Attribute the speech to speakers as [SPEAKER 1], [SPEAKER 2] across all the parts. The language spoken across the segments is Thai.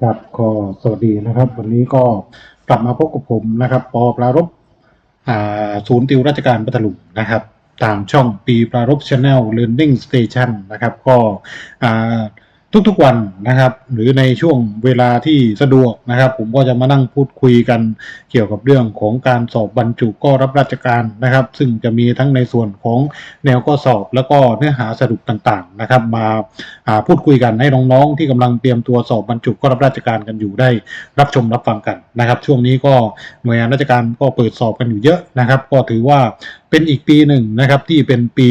[SPEAKER 1] ครับก็สวัสดีนะครับ วันนี้ก็กลับมาพบกับผมนะครับ ปอปรารบอ่าศูนย์ติวราชการปัตลุงนะครับ ตามช่องปีปรารบชาแนลเรียนดิ้งสเตชันนะครับ ก็อ่า ทุกๆวันนะครับ หรือในช่วงเวลาที่สะดวกนะครับ ผมก็จะมานั่งพูดคุยกันเกี่ยวกับเรื่องของการสอบบรรจุก็รับราชการนะครับ ซึ่งจะมีทั้งในส่วนของแนวข้อสอบ แล้วก็เนื้อหาสรุปต่างๆนะครับ มาพูดคุยกันให้น้องๆที่กำลังเตรียมตัวสอบบรรจุก็รับราชการกันอยู่ได้ รับชมรับฟังกันนะครับ ช่วงนี้ก็หน่วยงานราชการก็เปิดสอบกันอยู่เยอะนะครับ ก็ถือว่าเป็นอีกปีหนึ่งนะครับที่เป็นปี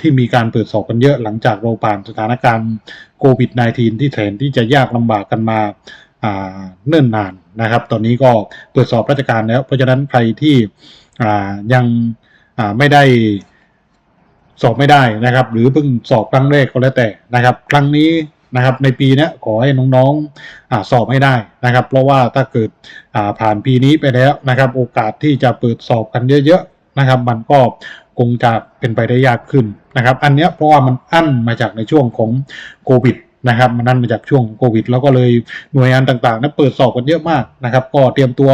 [SPEAKER 1] ที่มีการเปิดสอบกันเยอะหลังจากเราผ่านสถานการณ์โควิด -19 ที่แทนที่จะยากลำบากกันมาเนิ่นนานนะครับ ตอนนี้ก็เปิดสอบราชการแล้ว เพราะฉะนั้นใครที่ยังไม่ได้สอบไม่ได้นะครับ หรือเพิ่งสอบครั้งแรกก็แล้วแต่นะครับ ครั้งนี้นะครับในปีนี้ขอให้น้องๆอสอบให้ได้นะครับ เพราะว่าถ้าเกิดผ่านปีนี้ไปแล้วนะครับ โอกาสที่จะเปิดสอบกันเยอะๆนะครับ มันก็ คงจะเป็นไปได้ยากขึ้นนะครับ อันเนี้ยเพราะว่ามันอั้นมาจากในช่วงของโควิดนะครับมันอั้นมาจากช่วงโควิด แล้วก็เลยหน่วยงานต่างๆนั้นเปิดสอบกันเยอะมากนะครับ ก็เตรียมตัว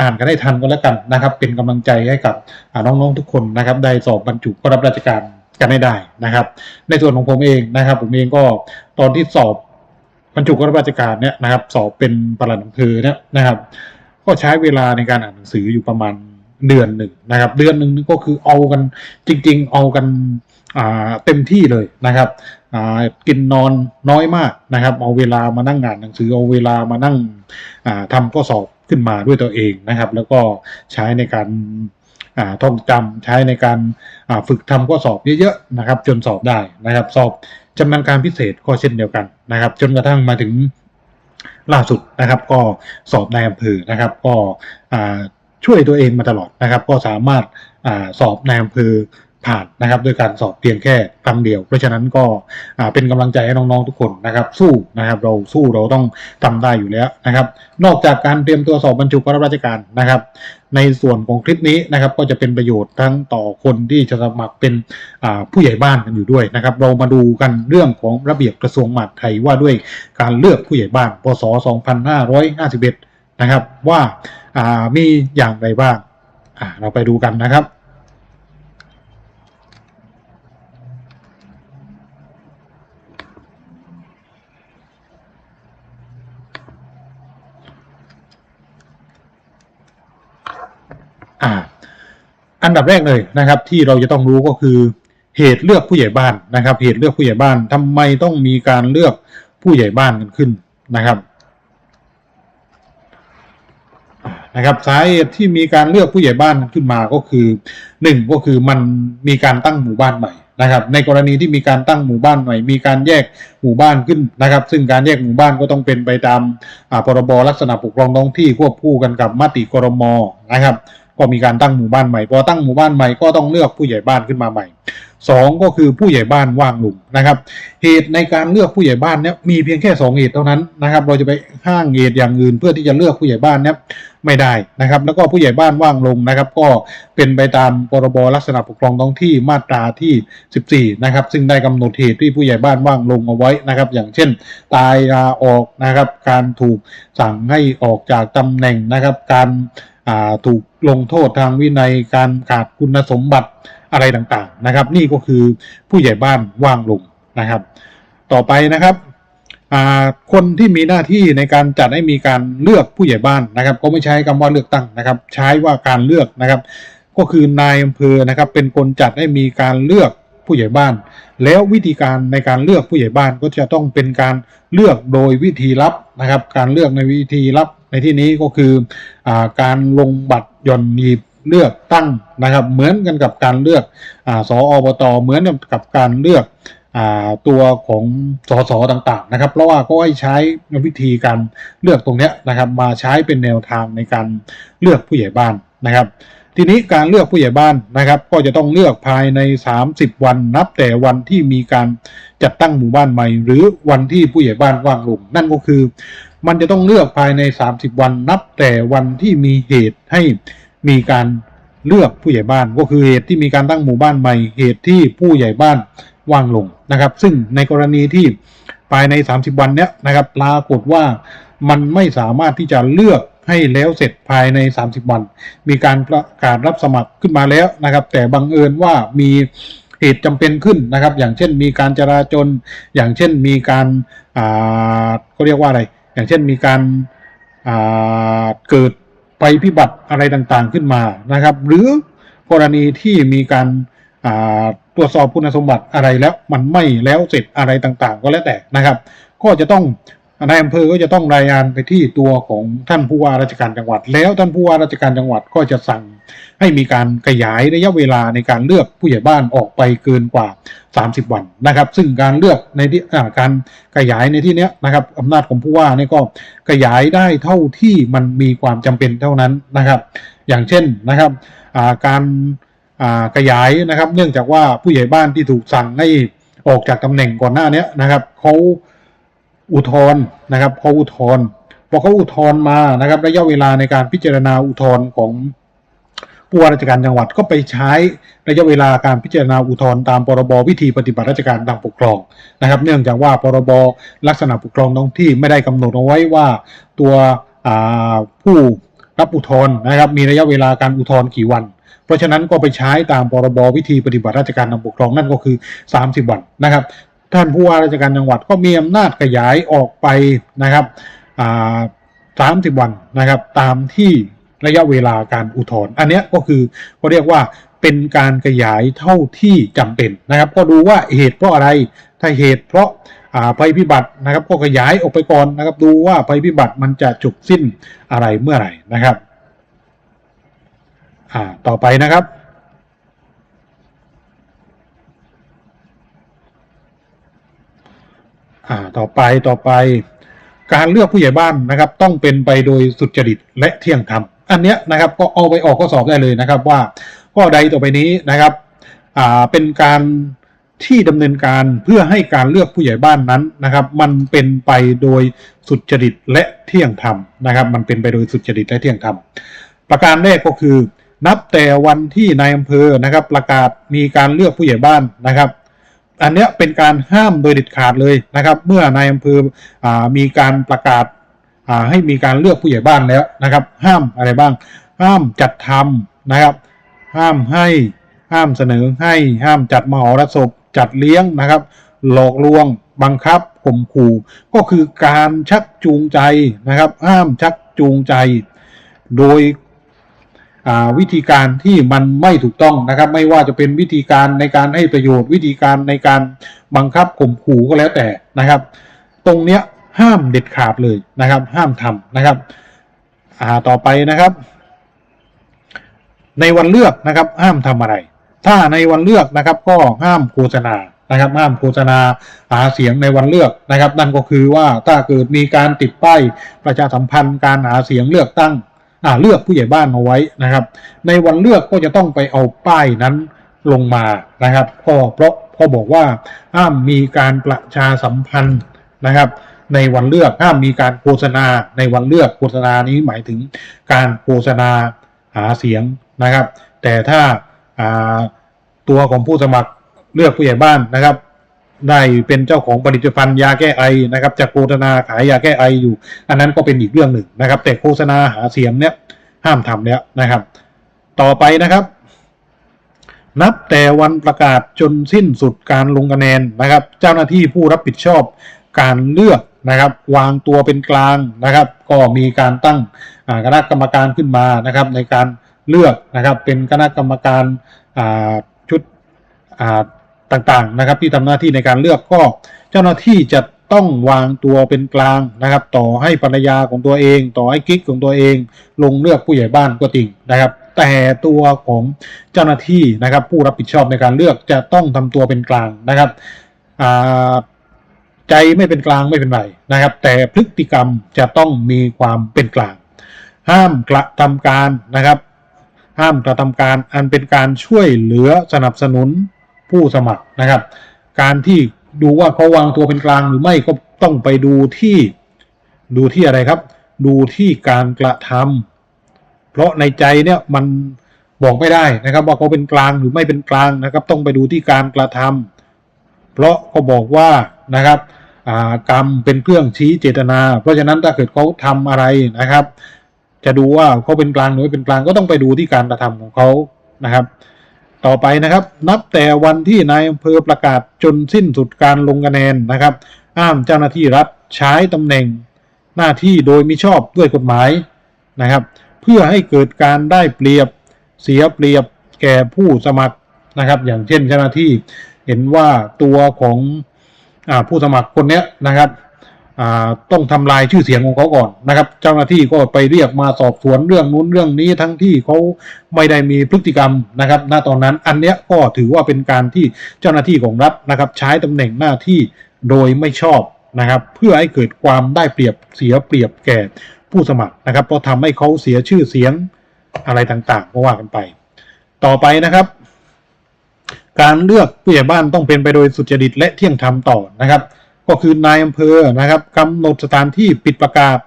[SPEAKER 1] อ่านกันให้ทันก็แล้วกันนะครับ เป็นกำลังใจให้กับน้องๆทุกคนนะครับ ได้สอบบรรจุก็รับราชการกันให้ได้นะครับ ในส่วนของผมเองนะครับ ผมเองก็ตอนที่สอบบรรจุก็รับราชการเนี่ยนะครับ สอบเป็นประหลัดอำเภอเนี่ยนะครับ ก็ใช้เวลาในการอ่านหนังสืออยู่ประมาณ เดือนหนึ่งนะครับ เดือนหนึ่งนี่ก็คือเอากันจริง ๆ เอากันเต็มที่เลยนะครับกินนอนน้อยมากนะครับ เอาเวลามานั่งอ่านหนังสือเอาเวลามานั่งอ่าทำข้อสอบขึ้นมาด้วยตัวเองนะครับ แล้วก็ใช้ในการาท่องจำใช้ในการาฝึกทำข้อสอบเยอะๆนะครับ จนสอบได้นะครับ สอบจำนวนการพิเศษก็เช่นเดียวกันนะครับ จนกระทั่งมาถึงล่าสุดนะครับ ก็สอบในอำเภอนะครับ ก็ ช่วยตัวเองมาตลอดนะครับ ก็สามารถอ่าสอบในอำเภอผ่านนะครับด้วยการสอบเพียงแค่ครั้งเดียว เพราะฉะนั้นก็อ่าเป็นกำลังใจให้น้องๆทุกคนนะครับ สู้นะครับเราสู้เราต้องทำได้อยู่แล้วนะครับ นอกจากการเตรียมตัวสอบบรรจุข้าราชการนะครับ ในส่วนของคลิปนี้นะครับ ก็จะเป็นประโยชน์ทั้งต่อคนที่จะสมัครเป็นผู้ใหญ่บ้านกันอยู่ด้วยนะครับ เรามาดูกันเรื่องของระเบียบกระทรวงมหาดไทยว่าด้วยการเลือกผู้ใหญ่บ้านพศ2551 นะครับว่า มีอย่างไรบ้างเราไปดูกันนะครับอันดับแรกเลยนะครับ ที่เราจะต้องรู้ก็คือเหตุเลือกผู้ใหญ่บ้านนะครับ เหตุเลือกผู้ใหญ่บ้านทำไมต้องมีการเลือกผู้ใหญ่บ้านกันขึ้นนะครับอ่า นะครับสาเหตุที่มีการเลือกผู้ใหญ่บ้านขึ้นมาก็คือหนึ่งก็คือมันมีการตั้งหมู่บ้านใหม่นะครับในกรณีที่มีการตั้งหมู่บ้านใหม่มีการแยกหมู่บ้านขึ้นนะครับ ซึ่งการแยกหมู่บ้านก็ต้องเป็นไปตามอ่าพรบลักษณะปกครองท้องที่ควบคู่กันกับมติกรมนะครับ ก็มีการตั้งหมู่บ้านใหม่พอตั้งหมู่บ้านใหม่ก็ต้องเลือกผู้ใหญ่บ้านขึ้นมาใหม่ สองก็คือผู้ใหญ่บ้านว่างลงนะครับ เหตุในการเลือกผู้ใหญ่บ้านเนี่ยมีเพียงแค่สองเหตุเท่านั้นนะครับ เราจะไปห้างเหตุอย่างอื่นเพื่อที่จะเลือกผู้ใหญ่บ้านเนี่ยไม่ได้นะครับ แล้วก็ผู้ใหญ่บ้านว่างลงนะครับ ก็เป็นไปตามพรบลักษณะปกครองท้องที่มาตราที่ 14 นะครับ ซึ่งได้กำหนดเหตุที่ผู้ใหญ่บ้านว่างลงเอาไว้นะครับ อย่างเช่น ตายลาออกนะครับ การถูกสั่งให้ออกจากตำแหน่งนะครับ การถูกลงโทษทางวินัย การขาดคุณสมบัติ อะไรต่างๆนะครับ นี่ก็คือผู้ใหญ่บ้านว่างลงนะครับ ต่อไปนะครับคนที่มีหน้าที่ในการจัดให้มีการเลือกผู้ใหญ่บ้านนะครับ ก็ไม่ใช้คำว่าเลือกตั้งนะครับ ใช้ว่าการเลือกนะครับ ก็คือนายอำเภอนะครับ เป็นคนจัดให้มีการเลือกผู้ใหญ่บ้าน แล้ววิธีการในการเลือกผู้ใหญ่บ้านก็จะต้องเป็นการเลือกโดยวิธีลับนะครับ การเลือกในวิธีลับในที่นี้ก็คืออการลงบัตรย่อนหีบ เลือกตั้งนะครับ เหมือนกันกับการเลือกอสออบตเหมือนกับการเลือกตัวของสสต่างๆนะครับ เพราะว่าก็ให้ใช้วิธีการเลือกตรงนี้นะครับ มาใช้เป็นแนวทางในการเลือกผู้ใหญ่บ้านนะครับ ทีนี้การเลือกผู้ใหญ่บ้านนะครับ ก็จะต้องเลือกภายใน 30 วันนับแต่วันที่มีการจัดตั้งหมู่บ้านใหม่ หรือวันที่ผู้ใหญ่บ้านว่างลงนั่นก็คือ มันจะต้องเลือกภายใน 30 วันนับแต่วันที่มีเหตุให้ มีการเลือกผู้ใหญ่บ้านก็คือเหตุที่มีการตั้งหมู่บ้านใหม่เหตุที่ผู้ใหญ่บ้านว่างลงนะครับ ซึ่งในกรณีที่ภายใน 30 วันเนี้ยนะครับปรากฏว่ามันไม่สามารถที่จะเลือกให้แล้วเสร็จภายใน 30 วัน มีการประกาศรับสมัครขึ้นมาแล้วนะครับ แต่บังเอิญว่ามีเหตุจำเป็นขึ้นนะครับ อย่างเช่นมีการจราจรอย่างเช่นมีการอ่าก็เรียกว่าอะไร อย่างเช่นมีการอ่าเกิด ภัยพิบัติอะไรต่างๆขึ้นมานะครับ หรือกรณีที่มีการาตรวจสอบคุณสมบัติอะไรแล้วมันไม่แล้วเสร็จอะไรต่างๆ ก็แล้วแต่นะครับ ก็จะต้อง นายอำเภอก็จะต้องรายงานไปที่ตัวของท่านผู้ว่าราชการจังหวัด แล้วท่านผู้ว่าราชการจังหวัดก็จะสั่งให้มีการขยายระยะเวลาในการเลือกผู้ใหญ่บ้านออกไปเกินกว่า 30 วันนะครับ ซึ่งการเลือกในที่การขยายในที่นี้นะครับอำนาจของผู้ว่านี่ก็ขยายได้เท่าที่มันมีความจำเป็นเท่านั้นนะครับ อย่างเช่นนะครับาการาขยายนะครับ เนื่องจากว่าผู้ใหญ่บ้านที่ถูกสั่งให้ออกจากตำแหน่งก่อนหน้านี้นะครับเขา อุทธรณ์นะครับเขาอุทธรณ์พอเขาอุทธรณ์มานะครับ ระยะเวลาในการพิจารณาอุทธรณ์ของผู้ว่าราชการจังหวัดก็ไปใช้ระยะเวลาการพิจารณาอุทธรณ์ตามพรบวิธีปฏิบัติราชการทางปกครองนะครับ เนื่องจากว่าพรบลักษณะปกครองท้องที่ไม่ได้กำหนดเอาไว้ว่าตัวผู้รับอุทธรณ์นะครับ มีระยะเวลาการอุทธรณ์กี่วัน เพราะฉะนั้นก็ไปใช้ตามพรบวิธีปฏิบัติราชการทางปกครองนั่นก็คือ 30 วันนะครับ ท่านผู้ว่าราชการจังหวัดก็มีอำนาจขยายออกไปนะครับอ่า30วันนะครับ ตามที่ระยะเวลาการอุทธรณ์อันนี้ก็คือเขาเรียกว่าเป็นการขยายเท่าที่จำเป็นนะครับ ก็ดูว่าเหตุเพราะอะไรถ้าเหตุเพราะภัยพิบัตินะครับ ก็ขยายออกไปก่อนนะครับ ดูว่าภัยพิบัติมันจะจบสิ้นอะไรเมื่อไหร่นะครับต่อไปนะครับ อ่าต่อไปต่อไป การเลือกผู้ใหญ่บ้านนะครับ ต้องเป็นไปโดยสุจริตและเที่ยงธรรมอันเนี้ยนะครับก็เอาไปออกข้อสอบได้เลยนะครับว่าข้อใดต่อไปนี้นะครับอ่าเป็นการที่ดำเนินการเพื่อให้การเลือกผู้ใหญ่บ้านนั้นนะครับ มันเป็นไปโดยสุจริตและเที่ยงธรรมนะครับ มันเป็นไปโดยสุจริตและเที่ยงธรรมประการแรกก็คือ นับแต่วันที่นายอำเภอนะครับ ประกาศมีการเลือกผู้ใหญ่บ้านนะครับ อันเนี้ยเป็นการห้ามโดยเด็ดขาดเลยนะครับ เมื่อนายอำเภอมีการประกาศาให้มีการเลือกผู้ใหญ่บ้านแล้วนะครับ ห้ามอะไรบ้าง ห้ามจัดทำนะครับ ห้ามให้ห้ามเสนอให้ห้ามจัดมหรสพจัดเลี้ยงนะครับ หลอกลวงบังคับข่มขู่ก็คือการชักจูงใจนะครับ ห้ามชักจูงใจ โดย วิธีการที่มันไม่ถูกต้องนะครับ ไม่ว่าจะเป็นวิธีการในการให้ประโยชน์ วิธีการในการบังคับข่มขู่ก็แล้วแต่นะครับ ตรงเนี้ยห้ามเด็ดขาดเลยนะครับ ห้ามทำนะครับอ่าต่อไปนะครับ ในวันเลือกนะครับ ห้ามทำอะไร ถ้าในวันเลือกนะครับ ก็ห้ามโฆษณานะครับ ห้ามโฆษณาหาเสียงในวันเลือกนะครับ นั่นก็คือว่าถ้าเกิดมีการติดป้ายประชาสัมพันธ์การหาเสียงเลือกตั้ง เลือกผู้ใหญ่บ้านเอาไว้นะครับ ในวันเลือกก็จะต้องไปเอาป้ายนั้นลงมานะครับก็เพราะเขาบอกว่าห้ามมีการประชาสัมพันธ์นะครับ ในวันเลือกห้ามมีการโฆษณาในวันเลือกโฆษณานี้หมายถึงการโฆษณาหาเสียงนะครับ แต่ถ้าอ่าตัวของผู้สมัครเลือกผู้ใหญ่บ้านนะครับ ได้เป็นเจ้าของผลิตภัณฑ์ยาแก้ไอนะครับจะโฆษณาขายยาแก้ไออยู่ อันนั้นก็เป็นอีกเรื่องหนึ่งนะครับ แต่โฆษณาหาเสียงเนี้ยห้ามทำแล้วนะครับ ต่อไปนะครับนับแต่วันประกาศจนสิ้นสุดการลงคะแนนนะครับ เจ้าหน้าที่ผู้รับผิดชอบการเลือกนะครับ วางตัวเป็นกลางนะครับ ก็มีการตั้งคณะกรรมการขึ้นมานะครับ ในการเลือกนะครับเป็นคณะกรรมการชุด ต่างๆนะครับ ที่ทำหน้าที่ในการเลือกก็เจ้าหน้าที่จะต้องวางตัวเป็นกลางนะครับ ต่อให้ภรรยาของตัวเอง ต่อให้กิ๊กของตัวเอง ลงเลือกผู้ใหญ่บ้านก็จริงนะครับ แต่ตัวของเจ้าหน้าที่นะครับ ผู้รับผิดชอบในการเลือกจะต้องทำตัวเป็นกลางนะครับใจไม่เป็นกลางไม่เป็นไรนะครับ แต่พฤติกรรมจะต้องมีความเป็นกลาง ห้ามกระทำการนะครับ ห้ามกระทำการอันเป็นการช่วยเหลือสนับสนุน ผู้สมัครนะครับ การที่ดูว่าเขาวางตัวเป็นกลางหรือไม่ก็ต้องไปดูที่ดูที่อะไรครับ ดูที่การกระทำเพราะในใจเนี่ยมันบอกไม่ได้นะครับ ว่าเขาเป็นกลางหรือไม่เป็นกลางนะครับ ต้องไปดูที่การกระทำเพราะเขาบอกว่านะครับกรรมเป็นเครื่องชี้เจตนา เพราะฉะนั้นถ้าเกิดเขาทำอะไรนะครับ จะดูว่าเขาเป็นกลางหรือไม่เป็นกลางก็ต้องไปดูที่การกระทำของเขานะครับ ต่อไปนะครับ นับแต่วันที่นายอำเภอประกาศจนสิ้นสุดการลงคะแนนนะครับห้ามเจ้าหน้าที่รัฐใช้ตำแหน่ง หน้าที่โดยมิชอบด้วยกฎหมายนะครับ เพื่อให้เกิดการได้เปรียบเสียเปรียบแก่ผู้สมัครนะครับ อย่างเช่นเจ้าหน้าที่เห็นว่าตัวของอผู้สมัครคนนี้นะครับ ต้องทำลายชื่อเสียงของเขาก่อนนะครับ เจ้าหน้าที่ก็ไปเรียกมาสอบสวนเรื่องนู้นเรื่องนี้ทั้งที่เขาไม่ได้มีพฤติกรรมนะครับ ณตอนนั้นอันเนี้ยก็ถือว่าเป็นการที่เจ้าหน้าที่ของรัฐนะครับ ใช้ตำแหน่งหน้าที่โดยไม่ชอบนะครับ เพื่อให้เกิดความได้เปรียบเสียเปรียบแก่ผู้สมัครนะครับ เพราะทำให้เขาเสียชื่อเสียงอะไรต่างๆก็ว่ากันไป ต่อไปนะครับการเลือกผู้ใหญ่บ้านต้องเป็นไปโดยสุจริตและเที่ยงธรรมต่อนะครับ ก็คือนายอำเภอนะครับกำหนดสถานที่ปิดประกาศ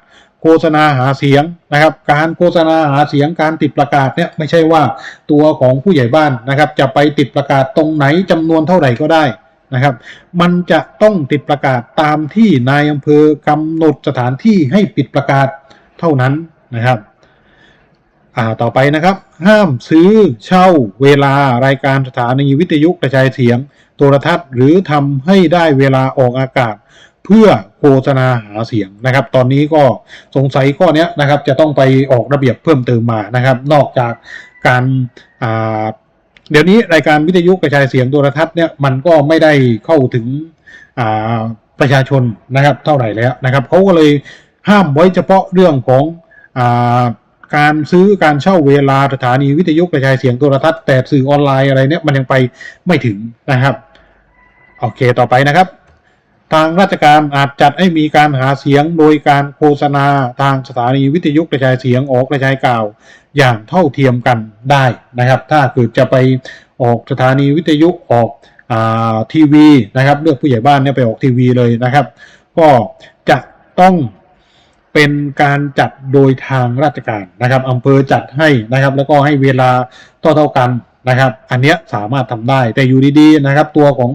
[SPEAKER 1] โฆษณาหาเสียงนะครับ การโฆษณาหาเสียงการติดประกาศเนี่ยไม่ใช่ว่าตัวของผู้ใหญ่บ้านนะครับ จะไปติดประกาศตรงไหนจำนวนเท่าไหร่ก็ได้นะครับ มันจะต้องติดประกาศตามที่นายอำเภอกำหนดสถานที่ให้ปิดประกาศเท่านั้นนะครับอ่าต่อไปนะครับ ห้ามซื้อเช่าเวลารายการสถานีวิทยุกระจายเสียง โทรทัศน์ หรือทำให้ได้เวลาออกอากาศ เพื่อโฆษณาหาเสียงนะครับ ตอนนี้ก็สงสัยข้อนี้นะครับ จะต้องไปออกระเบียบเพิ่มเติมมานะครับ นอกจากการาเดี๋ยวนี้รายการวิทยุกระจายเสียงโทรทัศน์เนี่ยมันก็ไม่ได้เข้าถึงประชาชนนะครับเท่าไหร่แล้วนะครับเขาก็เลยห้ามไว้เฉพาะเรื่องของอาการซื้อการเช่าเวลาสถานีวิทยุกระจายเสียงโทรทัศน์แต่สื่อออนไลน์อะไรเนี่ยมันยังไปไม่ถึงนะครับ โอเคต่อไปนะครับ ทางราชการอาจจัดให้มีการหาเสียงโดยการโฆษณาทางสถานีวิทยุกระจายเสียงออกกระจายข่าว อย่างเท่าเทียมกันได้นะครับ ถ้าเกิดจะไปออกสถานีวิทยุออกอทีวีนะครับเลือกผู้ใหญ่บ้านเนี่ยไปออกทีวีเลยนะครับ ก็จะต้องเป็นการจัดโดยทางราชการนะครับอำเภอจัดให้นะครับ แล้วก็ให้เวลาเท่าเท่ากันนะครับ อันเนี้ยสามารถทำได้แต่อยู่ดีๆนะครับ ตัวของ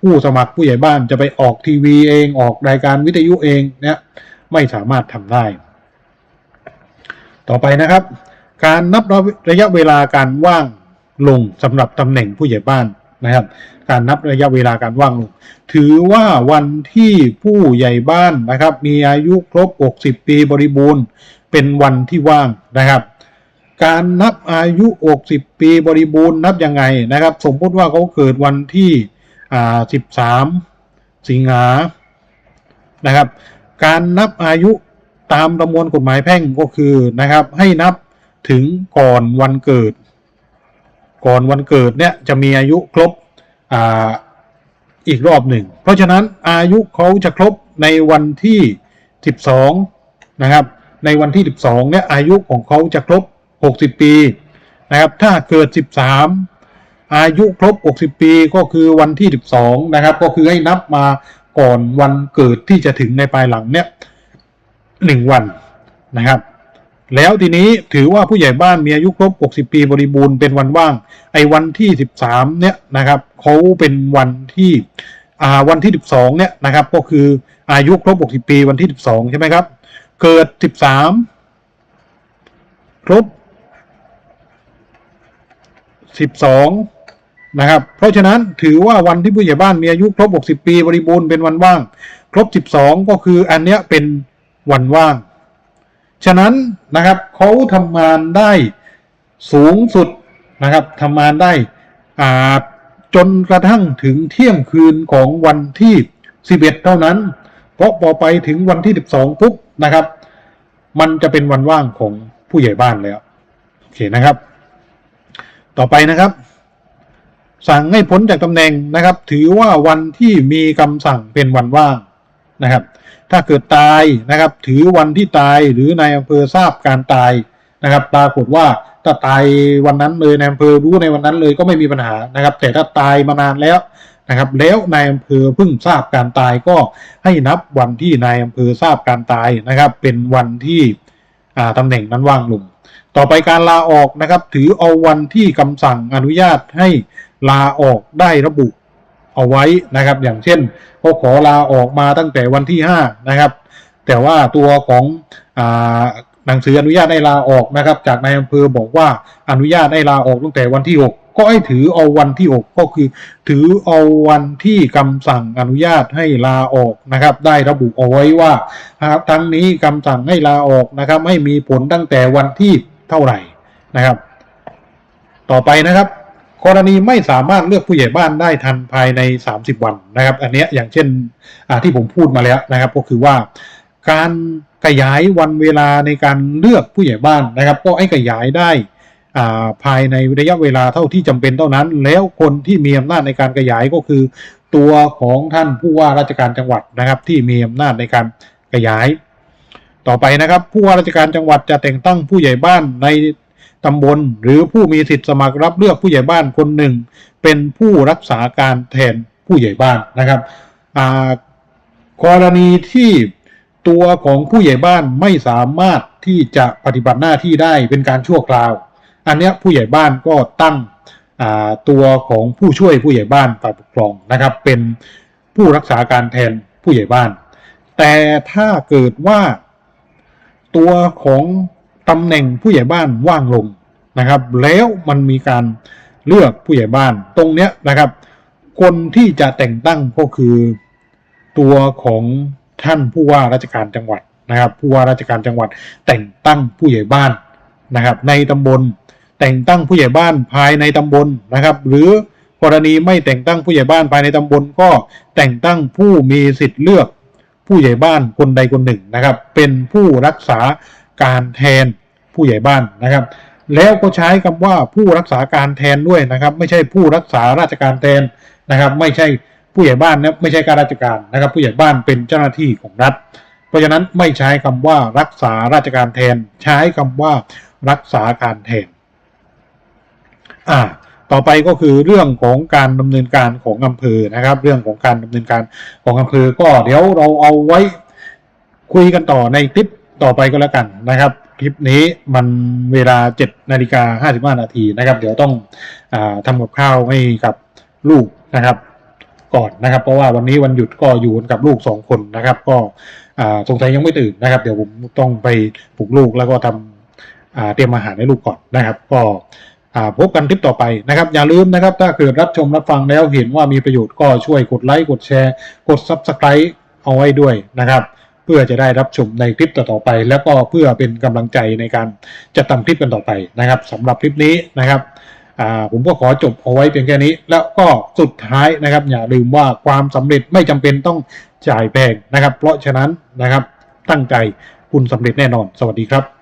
[SPEAKER 1] ผู้สมัครผู้ใหญ่บ้านจะไปออกทีวีเองออกรายการวิทยุเองเนี่ยไม่สามารถทำได้ ต่อไปนะครับ การนับระยะเวลาการว่างลงสำหรับตำแหน่งผู้ใหญ่บ้านนะครับ การนับระยะเวลาการว่างลง ถือว่าวันที่ผู้ใหญ่บ้านนะครับ มีอายุครบ 60 ปีบริบูรณ์ เป็นวันที่ว่างนะครับ การนับอายุ 60 ปีบริบูรณ์นับยังไงนะครับ สมมติว่าเขาเกิดวันที่ อ่า13สิงหานะครับ การนับอายุตามประมวลกฎหมายแพ่งก็คือนะครับ ให้นับถึงก่อนวันเกิด ก่อนวันเกิดเนี่ยจะมีอายุครบอ่าอีกรอบหนึ่ง เพราะฉะนั้นอายุเขาจะครบในวันที่ 12 นะครับ ในวันที่ 12เนี่ยอายุของเขาจะครบ 60 ปีนะครับ ถ้าเกิด 13 อายุครบ 60 ปีก็คือวันที่ 12 นะครับ ก็คือให้นับมาก่อนวันเกิดที่จะถึงในภายหลังเนี่ยหนึ่งวันนะครับ แล้วทีนี้ถือว่าผู้ใหญ่บ้านมีอายุครบ 60 ปีบริบูรณ์เป็นวันว่าง ไอ้วันที่ 13 เนี่ยนะครับเขาเป็นวันที่อ่าวันที่ 12 เนี่ยนะครับ ก็คืออายุครบ 60 ปีวันที่ 12 ใช่ไหมครับ เกิด 13 ครบ 12 นะครับ เพราะฉะนั้นถือว่าวันที่ผู้ใหญ่บ้านมีอายุครบ 60 ปีบริบูรณ์เป็นวันว่าง ครบ 12 ก็คืออันเนี้ยเป็นวันว่าง ฉะนั้นนะครับเขาทำงานได้สูงสุดนะครับทำงานได้อ่าจนกระทั่งถึงเที่ยงคืนของวันที่ 11 เท่านั้น เพราะพอไปถึงวันที่ 12 ปุ๊บนะครับ มันจะเป็นวันว่างของผู้ใหญ่บ้านแล้ว โอเคนะครับ ต่อไปนะครับ สั่งให้พ้นจากตำแหน่งนะครับ ถือว่าวันที่มีคำสั่งเป็นวันว่างนะครับ ถ้าเกิดตายนะครับ ถือวันที่ตายหรือในอำเภอทราบการตายนะครับ ปรากฏว่าถ้าตายวันนั้นเลยนอำเภอรู้ในวันนั้นเลยก็ไม่มีปัญหานะครับ แต่ถ้าตายมานานแล้วนะครับ แล้วนายอำเภอเพิ่งทราบการตายก็ให้นับวันที่นายอำเภอทราบการตายนะครับ เป็นวันที่อ่าตำแหน่งนั้นว่างลง ต่อไปการลาออกนะครับ ถือเอาวันที่คำสั่งอนุญาตให้ลาออกได้ระบุเอาไว้นะครับ อย่างเช่นเขาขอลาออกมาตั้งแต่วันที่ห้านะครับ แต่ว่าตัวของอหนังสืออนุญาตให้ลาออกนะครับ จากนายอำเภอบอกว่าอนุญาตให้ลาออกตั้งแต่วันที่ 6 ก็ให้ถือเอาวันที่ 6 ก็คือ ถือเอาวันที่คำสั่งอนุญาตให้ลาออกนะครับ ได้ระบุเอาไว้ว่าครับทั้งนี้คำสั่งให้ลาออกนะครับให้มีผลตั้งแต่วันที่เท่าไหร่นะครับ ต่อไปนะครับกรณีไม่สามารถเลือกผู้ใหญ่บ้านได้ทันภายใน 30 วันนะครับ อันนี้อย่างเช่นที่ผมพูดมาแล้วนะครับ ก็คือว่าการขยายวันเวลาในการเลือกผู้ใหญ่บ้านนะครับ ก็ให้ขยายได้ ภายในระยะเวลาเท่าที่จำเป็นเท่านั้น แล้วคนที่มีอำนาจในการขยายก็คือ ตัวของท่านผู้ว่าราชการจังหวัดนะครับ ที่มีอำนาจในการขยาย ต่อไปนะครับ ผู้ว่าราชการจังหวัดจะแต่งตั้งผู้ใหญ่บ้านในตำบล หรือผู้มีสิทธิสมัครรับเลือกผู้ใหญ่บ้านคนหนึ่ง เป็นผู้รักษาการแทนผู้ใหญ่บ้านนะครับกรณีที่ตัวของผู้ใหญ่บ้านไม่สามารถที่จะปฏิบัติหน้าที่ได้เป็นการชั่วคราว อันเนี้ยผู้ใหญ่บ้านก็ตั้งตัวของผู้ช่วยผู้ใหญ่บ้านฝ่ายปกครองนะครับ เป็นผู้รักษาการแทนผู้ใหญ่บ้าน แต่ถ้าเกิดว่าตัวของตำแหน่งผู้ใหญ่บ้านว่างลงนะครับ แล้วมันมีการเลือกผู้ใหญ่บ้านตรงเนี้ยนะครับ คนที่จะแต่งตั้งก็คือตัวของท่านผู้ว่าราชการจังหวัดนะครับ ผู้ว่าราชการจังหวัดแต่งตั้งผู้ใหญ่บ้านนะครับ ในตำบล แต่งตั้งผู้ใหญ่บ้านภายในตำบลนะครับ หรือกรณีไม่แต่งตั้งผู้ใหญ่บ้านภายในตำบลก็แต่งตั้งผู้มีสิทธิ์เลือกผู้ใหญ่บ้านคนใดคนหนึ่งนะครับ เป็นผู้รักษาการแทนผู้ใหญ่บ้านนะครับ แล้วก็ใช้คำว่าผู้รักษาการแทนด้วยนะครับ ไม่ใช่ผู้รักษาราชการแทนนะครับ ไม่ใช่ผู้ใหญ่บ้านนะไม่ใช่การราชการนะครับ ผู้ใหญ่บ้านเป็นเจ้าหน้าที่ของรัฐ เพราะฉะนั้นไม่ใช้คำว่ารักษาราชการแทน ใช้คำว่ารักษาการแทน อ่าต่อไปก็คือเรื่องของการดำเนินการของอำเภอนะครับ เรื่องของการดำเนินการของอำเภอก็เดี๋ยวเราเอาไว้คุยกันต่อในคลิปต่อไปก็แล้วกันนะครับ คลิปนี้มันเวลา7นาฬิกา55นาทีนะครับ เดี๋ยวต้องอทำกับข้าวให้กับลูกนะครับ ก่อนนะครับ เพราะว่าวันนี้วันหยุดก็อยู่กับลูกสองคนนะครับ ก็สงสัยยังไม่ตื่นนะครับ เดี๋ยวผมต้องไปปลุกลูกแล้วก็ทำเตรียมอาหารให้ลูกก่อนนะครับ ก็ พบกันคลิปต่อไปนะครับ อย่าลืมนะครับ ถ้าเกิดรับชมรับฟังแล้วเห็นว่ามีประโยชน์ก็ช่วยกดไลค์กดแชร์ กด Subscribe เอาไว้ด้วยนะครับ เพื่อจะได้รับชมในคลิปต่อๆไป แล้วก็เพื่อเป็นกำลังใจในการจะทำคลิปกันต่อไปนะครับสำหรับคลิปนี้นะครับผมก็ขอจบเอาไว้เพียงแค่นี้ แล้วก็สุดท้ายนะครับ อย่าลืมว่าความสำเร็จไม่จำเป็นต้องจ่ายแพงนะครับ เพราะฉะนั้นนะครับตั้งใจคุณสำเร็จแน่นอน สวัสดีครับ